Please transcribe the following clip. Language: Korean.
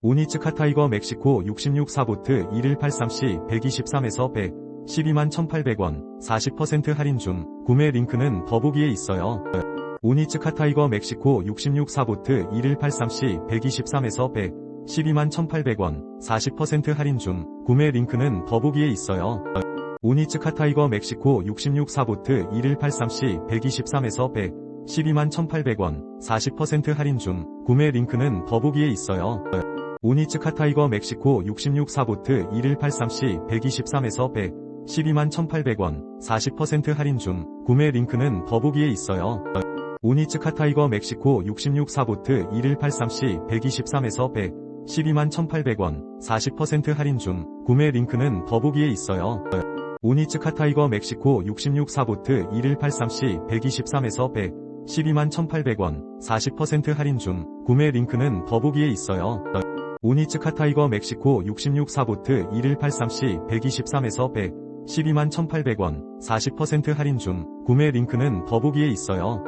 오니츠 카 타이거 멕시코 66 4보트 2183C 123에서 100 12만 1800원 40% 할인 중 구매 링크는 더보기에 있어요. 오니츠 카 타이거 멕시코 66 4보트 2183C 123에서 100 12만 1800원 40% 할인 중 구매 링크는 더보기에 있어요. 오니츠 카 타이거 멕시코 66 4보트 2183C 123에서 100 12만 1800원 40% 할인 중 구매 링크는 더보기에 있어요. 오니츠 카 타이거 멕시코 66 4보트 2183C 123에서 100 12만 1800원 40% 할인 중 구매 링크는 더보기에 있어요. 오니츠 카 타이거 멕시코 66 4보트 2183C 123에서 100 12만 1800원 40% 할인 중 구매 링크는 더보기에 있어요. 오니츠 카 타이거 멕시코 66 4보트 2183C 123에서 100 12만 1800원 40% 할인 중 구매 링크는 더보기에 있어요. 오니츠 카 타이거 멕시코 66 4보트 2183C 123에서 100 12만 1800원 40% 할인 중 구매 링크는 더보기에 있어요.